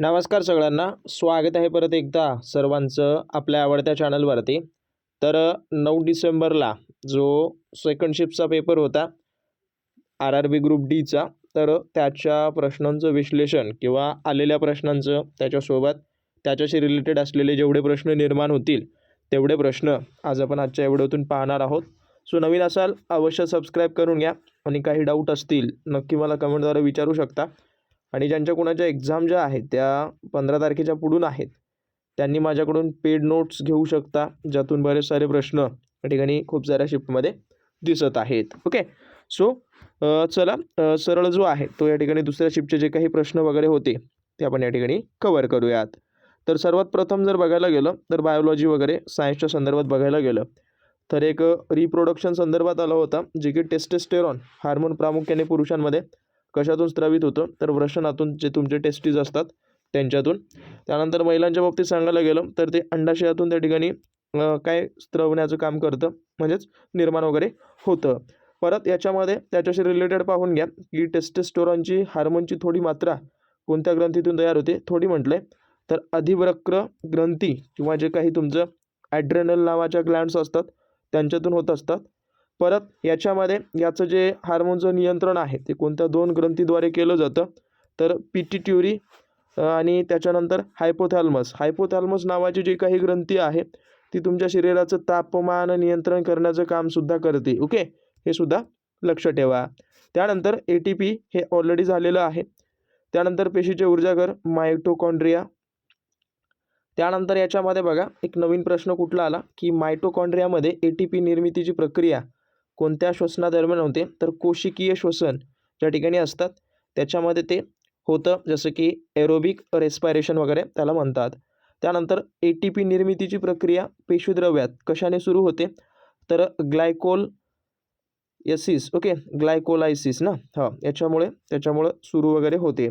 नमस्कार सगळ्यांना. स्वागत आहे परत एकदा सर्वांचं आपल्या आवडत्या चॅनलवरती. तर नऊ डिसेंबरला जो सेकंड शिफ्टचा पेपर होता आर आर बी ग्रुप डीचा तर त्याच्या प्रश्नांचं विश्लेषण किंवा आलेल्या प्रश्नांचं त्याच्यासोबत त्याच्याशी रिलेटेड असलेले जेवढे प्रश्न निर्माण होतील तेवढे प्रश्न आज आपण आजच्या व्हिडिओतून पाहणार आहोत. सो नवीन असाल अवश्य सबस्क्राईब करून घ्या. आणि काही डाऊट असतील नक्की मला कमेंटद्वारे विचारू शकता. आणि ज्यांच्या कोणाच्या एक्झाम ज्या आहेत त्या पंधरा तारखेच्या पुढून आहेत त्यांनी माझ्याकडून पेड नोट्स घेऊ शकता ज्यातून बरेच सारे प्रश्न या ठिकाणी खूप साऱ्या शिफ्टमध्ये दिसत आहेत. ओके सो चला सरळ जो आहे तो या ठिकाणी दुसऱ्या शिफ्टचे जे काही प्रश्न वगैरे होते ते आपण या ठिकाणी कवर करूयात. तर सर्वात प्रथम जर बघायला गेलं तर बायोलॉजी वगैरे सायन्सच्या संदर्भात बघायला गेलं तर एक रिप्रोडक्शन संदर्भात आलं होता जे की टेस्टेस्टेरॉन हार्मोन प्रामुख्याने पुरुषांमध्ये कशातून स्त्रावित होतं? तर वृषणातून जे तुमचे टेस्टीज असतात त्यांच्यातून. त्यानंतर महिलांच्या बाबतीत सांगायला गेलं तर ते अंडाशयातून त्या ठिकाणी काय स्त्रवण्याचं काम करतं म्हणजेच निर्माण वगैरे होतं. परत याच्यामध्ये त्याच्याशी रिलेटेड पाहून घ्या की टेस्टेस्टोरॉनची हार्मोनची थोडी मात्रा कोणत्या ग्रंथीतून तयार होते थोडी म्हटले तर अधिवक्र ग्रंथी किंवा जे काही तुमचं ॲड्रेनल नावाच्या ग्लँड्स असतात त्यांच्यातून होत असतात. परत याच्यामध्ये याचं जे हार्मोनचं नियंत्रण आहे ते कोणत्या दोन ग्रंथीद्वारे केलं जातं? तर पिटिट्युरी आणि त्याच्यानंतर हायपोथॅल्मस. हायपोथॅल्मस नावाची जी काही ग्रंथी आहे ती तुमच्या शरीराचं तापमान नियंत्रण करण्याचं कामसुद्धा करते. ओके? हे सुद्धा लक्ष ठेवा. त्यानंतर ए टी पी हे ऑलरेडी झालेलं आहे. त्यानंतर पेशीचे ऊर्जागर मायटोकॉन्ड्रिया त्यानंतर याच्यामध्ये बघा एक नवीन प्रश्न कुठला आला की मायटोकॉन्ड्रियामध्ये ए टी पी निर्मितीची प्रक्रिया कोणत्या श्वसनादरम्यान होते तर कोशिकीय श्वसन ज्या ठिकाणी असतात त्याच्यामध्ये ते होतं जसं की एरोबिक रेस्पायरेशन वगैरे त्याला म्हणतात. त्यानंतर ए टी पी निर्मितीची प्रक्रिया पेशीद्रव्यात कशाने सुरू होते तर ग्लायकोल यसिस ओके ग्लायकोलायसिस ना? हां याच्यामुळे त्याच्यामुळं सुरू वगैरे होते.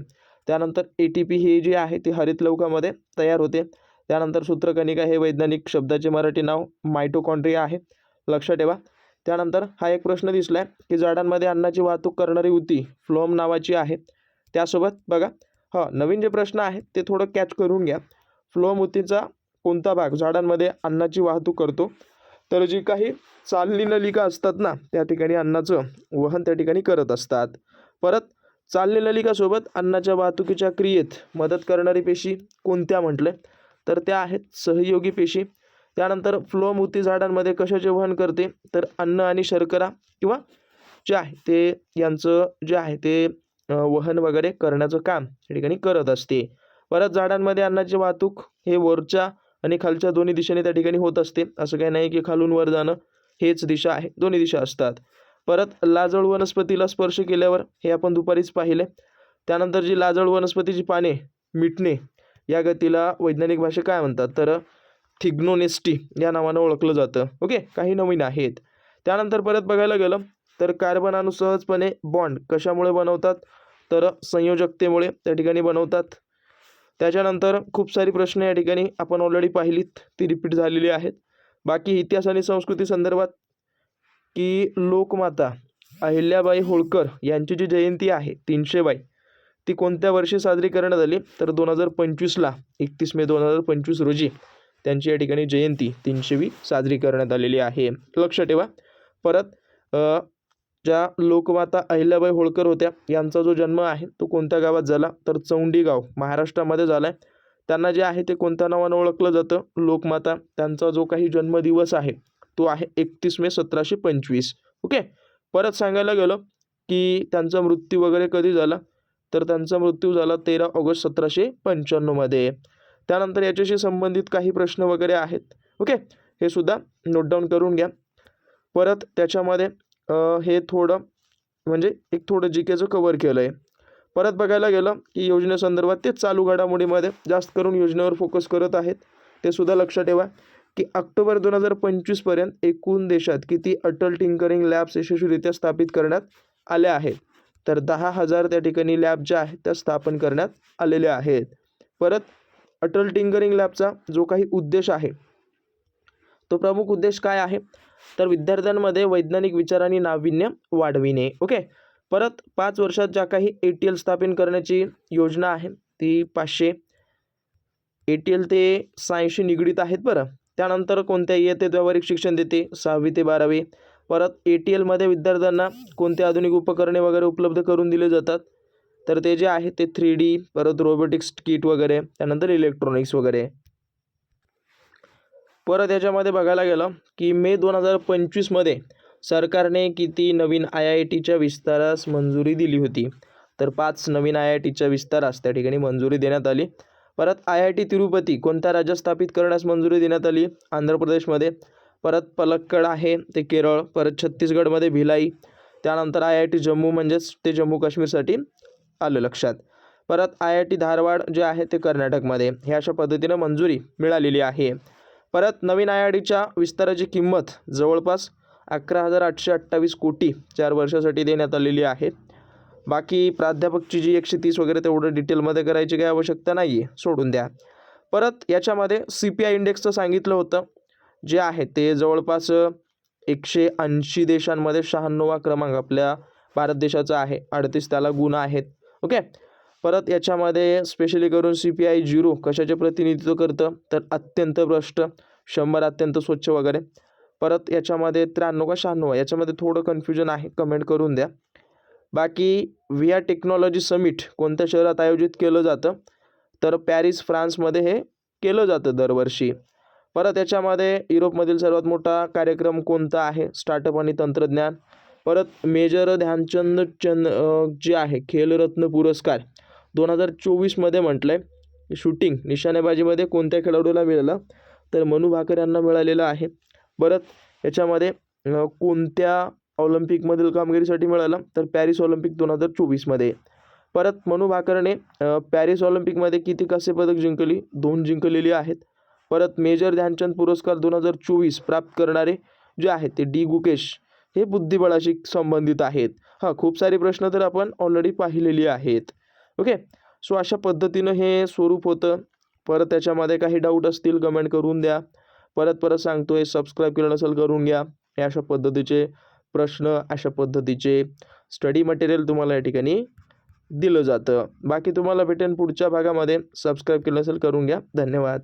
त्यानंतर ए टी पी हे जे आहे ते हरित लवकामध्ये तयार होते. त्यानंतर सूत्रकणिका हे वैज्ञानिक शब्दाचे मराठी नाव मायटोकॉन्ड्रिया आहे. लक्षात ठेवा. त्यानंतर हा एक प्रश्न दिसला आहे की झाडांमध्ये अन्नाची वाहतूक करणारी उती फ्लोम नावाची आहे. त्यासोबत बघा हां नवीन जे प्रश्न आहेत ते थोडं कॅच करून घ्या. फ्लोम उतीचा कोणता भाग झाडांमध्ये अन्नाची वाहतूक करतो? तर जी काही चालली नलिका असतात ना त्या ठिकाणी अन्नाचं वहन त्या ठिकाणी करत असतात. परत चालली नलिकासोबत अन्नाच्या वाहतुकीच्या क्रियेत मदत करणारी पेशी कोणत्या म्हटलं तर त्या आहेत सहयोगी पेशी. त्यानंतर फ्लोम उती झाडांमध्ये कशाचे वहन करते? तर अन्न आणि शर्करा किंवा जे आहे ते यांचं जे आहे ते वहन वगैरे करण्याचं काम या ठिकाणी करत असते. परत झाडांमध्ये अन्नाची वाहतूक हे वरच्या आणि खालच्या दोन्ही दिशेने त्या ठिकाणी होत असते. असं काही नाही की खालून वर जाणं हेच दिशा आहे. दोन्ही दिशा असतात. परत लाजळ वनस्पतीला स्पर्श केल्यावर हे आपण दुपारीच पाहिले. त्यानंतर जी लाजळ वनस्पतीची पाने मिटणे या गतीला वैज्ञानिक भाषा काय म्हणतात? तर थिग्नोनेस्टी या नावानं ओळखलं जातं. ओके? काही नवीन आहेत. त्यानंतर परत बघायला गेलं तर कार्बन अणू सहजपणे बॉन्ड कशामुळे बनवतात? तर संयोजकतेमुळे त्या ठिकाणी बनवतात. त्याच्यानंतर खूप सारी प्रश्न या ठिकाणी आपण ऑलरेडी पाहिलीत. ती रिपीट झालेली आहेत. बाकी इतिहास आणि संस्कृती संदर्भात की लोकमाता अहिल्याबाई होळकर यांची जी जयंती आहे तीनशे बाई ती कोणत्या वर्षी साजरी करण्यात आली? तर दोन हजार पंचवीसला एकतीस मे दोन हजार पंचवीस रोजी. त्यांची या ठिकाणी जयंती तीनशेवी साजरी करण्यात आलेली आहे. लक्ष ठेवा. परत ज्या लोकमाता अहिल्याबाई होळकर होत्या यांचा जो जन्म आहे तो कोणत्या गावात झाला? तर चौंडी गाव महाराष्ट्रामध्ये झाला आहे त्यांना जे आहे ते कोणत्या नावानं ओळखलं जातं? लोकमाता त्यांचा जो काही जन्मदिवस आहे तो आहे एकतीस मे सतराशे पंचवीस. ओके? परत सांगायला गेलं की त्यांचा मृत्यू वगैरे कधी झाला? तर त्यांचा मृत्यू झाला तेरा ऑगस्ट सतराशे पंच्याण्णवमध्ये. त्यानंतर याच्याशी संबंधित काही प्रश्न वगैरे आहेत. ओके? हे सुद्धा नोट डाऊन करून घ्या. परत त्याच्यामध्ये हे थोडं म्हणजे एक थोडं जी केचं कवर केलं आहे परत बघायला गेलं की योजनेसंदर्भात ते चालू घडामोडीमध्ये जास्त करून योजनेवर फोकस करत आहेत. ते सुद्धा लक्षात ठेवा की ऑक्टोबर दोन हजार पंचवीसपर्यंत एकूण देशात किती अटल टिंकरिंग लॅब्स यशस्वीरित्या स्थापित करण्यात आल्या आहेत. तर दहा हजार त्या ठिकाणी लॅब ज्या आहेत त्या स्थापन करण्यात आलेल्या आहेत. परत अटल टिंकरिंग लॅबचा जो काही उद्देश आहे तो प्रमुख उद्देश काय आहे? तर विद्यार्थ्यांमध्ये वैज्ञानिक विचार आणि नाविन्य वाढविणे ओके? परत पाच वर्षात ज्या काही ए टी एल स्थापन करण्याची योजना आहे ती पाचशे ए टी एल ते सायन्सशी निगडीत आहेत बरं. त्यानंतर कोणत्या इयत्तेत व्यावहारिक शिक्षण देते सहावी ते बारावी. परत ए टी एलमध्ये विद्यार्थ्यांना कोणते आधुनिक उपकरणे वगैरे उपलब्ध करून दिले जातात? तर ते जे आहे ते थ्री डी परत रोबोटिक्स किट वगैरे त्यानंतर इलेक्ट्रॉनिक्स वगैरे. परत याच्यामध्ये बघायला गेलं की मे दोन हजार पंचवीसमध्ये सरकारने किती नवीन आय आय टीच्या विस्तारास मंजुरी दिली होती. तर पाच नवीन आय आय टीच्या विस्तारास त्या ठिकाणी मंजुरी देण्यात आली. परत आय आय टी तिरुपती कोणत्या राज्यात स्थापित करण्यास मंजुरी देण्यात आली? आंध्र प्रदेशमध्ये. परत पलक्कड आहे ते केरळ. परत छत्तीसगडमध्ये भिलाई. त्यानंतर आय आय टी जम्मू म्हणजेच ते जम्मू काश्मीरसाठी. आलं लक्षात. परत आय आय टी धारवाड जे आहे ते कर्नाटकमध्ये. हे अशा पद्धतीनं मंजुरी मिळालेली आहे. परत नवीन आय आय टीच्या विस्ताराची किंमत जवळपास अकरा हजार आठशे अठ्ठावीस कोटी चार वर्षासाठी देण्यात आलेली आहे. बाकी प्राध्यापकची जी एकशे तीस वगैरे तेवढं डिटेलमध्ये करायची काही आवश्यकता नाही आहे सोडून द्या. परत याच्यामध्ये सी पी आय इंडेक्सचं सांगितलं होतं. जे आहे ते जवळपास एकशे ऐंशी देशांमध्ये शहाण्णवा क्रमांक आपल्या भारत देशाचा आहे. अडतीस त्याला गुण आहेत. ओके? परत याच्यामध्ये स्पेशली करून सी पी आय झिरो कशाचे प्रतिनिधित्व करतं? तर अत्यंत भ्रष्ट शंभर अत्यंत स्वच्छ वगैरे. परत याच्यामध्ये त्र्याण्णव का शहाण्णव? याच्यामध्ये थोडं कन्फ्युजन आहे. कमेंट करून द्या. बाकी व्ही आर टेक्नॉलॉजी समिट कोणत्या शहरात आयोजित केलं जातं? तर पॅरिस फ्रान्समध्ये हे केलं जातं दरवर्षी. परत याच्यामध्ये युरोपमधील सर्वात मोठा कार्यक्रम कोणता आहे? स्टार्टअप आणि तंत्रज्ञान. परत मेजर ध्यानचंद चंद जे आहे खेलरत्न पुरस्कार दोन हजार चोवीसमध्ये म्हटलं आहे शूटिंग निशाणेबाजीमध्ये कोणत्या खेळाडूला मिळालं? तर मनू भाकर यांना मिळालेलं आहे. परत याच्यामध्ये कोणत्या ऑलिम्पिकमधील कामगिरीसाठी मिळालं? तर पॅरिस ऑलिम्पिक दोन हजार चोवीसमध्ये. परत मनू भाकरने पॅरिस ऑलिम्पिकमध्ये किती कसे पदक जिंकली? दोन जिंकलेली आहेत. परत मेजर ध्यानचंद पुरस्कार दोन हजार चोवीस प्राप्त करणारे जे आहेत ते डी गुकेश हे बुद्धिबळाशी संबंधित आहेत. हां खूप सारे प्रश्न तर आपण ऑलरेडी पाहिलेली आहेत. ओके सो अशा पद्धतीनं हे स्वरूप होतं. परत त्याच्यामध्ये काही डाऊट असतील कमेंट करून द्या. परत परत सांगतो आहे सबस्क्राईब केलं नसेल करून घ्या. हे अशा पद्धतीचे प्रश्न अशा पद्धतीचे स्टडी मटेरियल तुम्हाला या ठिकाणी दिलं जातं. बाकी तुम्हाला भेटेन पुढच्या भागामध्ये. सबस्क्राईब केलं नसेल करून घ्या. धन्यवाद.